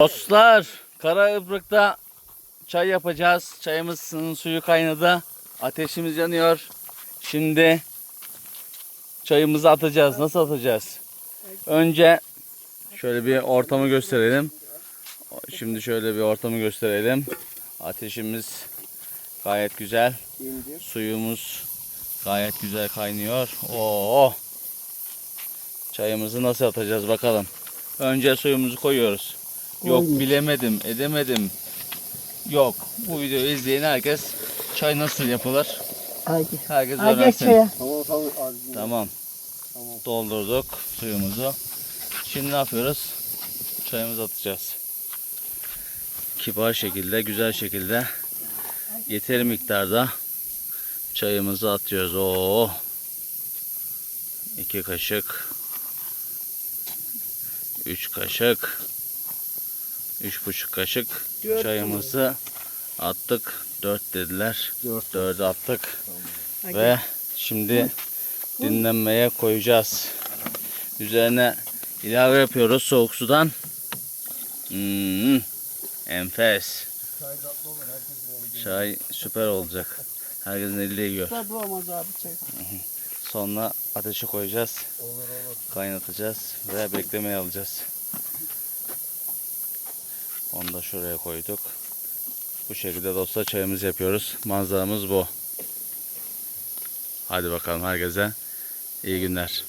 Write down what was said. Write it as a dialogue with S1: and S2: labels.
S1: Dostlar, Karaıbrık'ta çay yapacağız. Çayımızın suyu kaynadı. Ateşimiz yanıyor. Şimdi çayımızı atacağız. Nasıl atacağız? Önce şöyle bir ortamı gösterelim. Şimdi şöyle bir ortamı gösterelim. Ateşimiz gayet güzel. Suyumuz gayet güzel kaynıyor. Oo. Çayımızı nasıl atacağız bakalım. Önce suyumuzu koyuyoruz. Yok bilemedim, edemedim. Yok. Bu videoyu izleyen herkes çay nasıl yapılır?
S2: Haydi.
S1: Herkes
S2: Haydi
S1: öğrensin.
S2: çaya.
S3: Tamam. Tamam. Tamam.
S1: Doldurduk suyumuzu. Şimdi ne yapıyoruz? Çayımızı atacağız. Kibar şekilde, güzel şekilde yeteri miktarda çayımızı atıyoruz. Oo. İki kaşık. Üç kaşık. Üç buçuk kaşık
S2: Dört
S1: çayımızı attık. Dört dediler.
S3: Dört.
S1: Dördü attık.
S2: Haydi.
S1: Ve şimdi dinlenmeye koyacağız. Üzerine ilave yapıyoruz soğuk sudan. Hmm, enfes. Çay süper olacak. Herkesin eli yiyor.
S2: Tadı olmaz abi çay.
S1: Sonra ateşe koyacağız. Kaynatacağız ve beklemeye alacağız. Onu da şuraya koyduk. Bu şekilde dostlar çayımızı yapıyoruz. Manzaramız bu. Hadi bakalım herkese iyi günler.